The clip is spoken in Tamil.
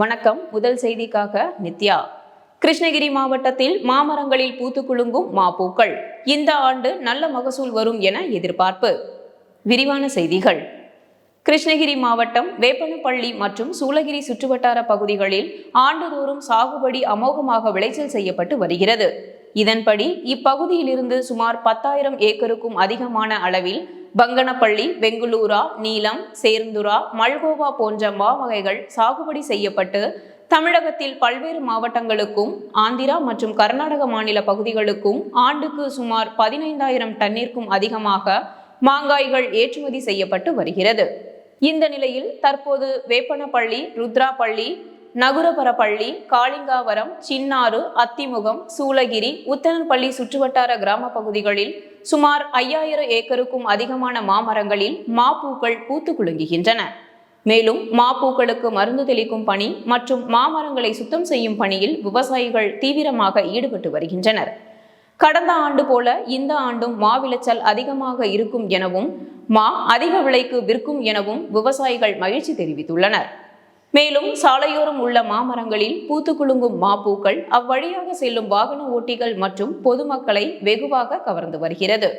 வணக்கம். முதல் செய்திக்காக நித்யா. கிருஷ்ணகிரி மாவட்டத்தில் மாமரங்களில் பூத்து குலுங்கும் மாப்பூக்கள். இந்த ஆண்டு நல்ல மகசூல் வரும் என எதிர்பார்ப்பு. விரிவான செய்திகள். கிருஷ்ணகிரி மாவட்டம் வேப்பனப்பள்ளி மற்றும் சூளகிரி சுற்றுவட்டார பகுதிகளில் ஆண்டுதோறும் சாகுபடி அமோகமாக விளைச்சல் செய்யப்பட்டு வருகிறது. இதன்படி இப்பகுதியிலிருந்து சுமார் பத்தாயிரம் ஏக்கருக்கும் அதிகமான அளவில் பங்கனப்பள்ளி பெங்களூரா நீலம் சேர்ந்துரா மல்கோவா போன்ற மா வகைகள் சாகுபடி செய்யப்பட்டு தமிழகத்தில் பல்வேறு மாவட்டங்களுக்கும் ஆந்திரா மற்றும் கர்நாடக மாநில பகுதிகளுக்கும் ஆண்டுக்கு சுமார் பதினைந்தாயிரம் டன்னிற்கும் அதிகமாக மாங்காய்கள் ஏற்றுமதி செய்யப்பட்டு வருகிறது. இந்த நிலையில் தற்போது வேப்பனப்பள்ளி ருத்ராப்பள்ளி நகுரபரப்பள்ளி காளிங்காவரம் சின்னாறு அத்திமுகம் சூளகிரி உத்தனப்பள்ளி சுற்றுவட்டார கிராம பகுதிகளில் சுமார் ஐயாயிரம் ஏக்கருக்கும் அதிகமான மாமரங்களில் மாப்பூக்கள் பூத்து குலுங்குகின்றன. மேலும் மாப்பூக்களுக்கு மருந்து தெளிக்கும் பணி மற்றும் மாமரங்களை சுத்தம் செய்யும் பணியில் விவசாயிகள் தீவிரமாக ஈடுபட்டு வருகின்றனர். கடந்த ஆண்டு போல இந்த ஆண்டும் மா விளைச்சல் அதிகமாக இருக்கும் எனவும் மா அதிக விலைக்கு விற்கும் எனவும் விவசாயிகள் மகிழ்ச்சி தெரிவித்துள்ளனர். மேலும் சாலையோரம் உள்ள மாமரங்களில் பூத்து குலுங்கும் மாப்பூக்கள் அவ்வழியாக செல்லும் வாகன ஓட்டிகள் மற்றும் பொதுமக்களை வெகுவாக கவர்ந்து வருகிறது.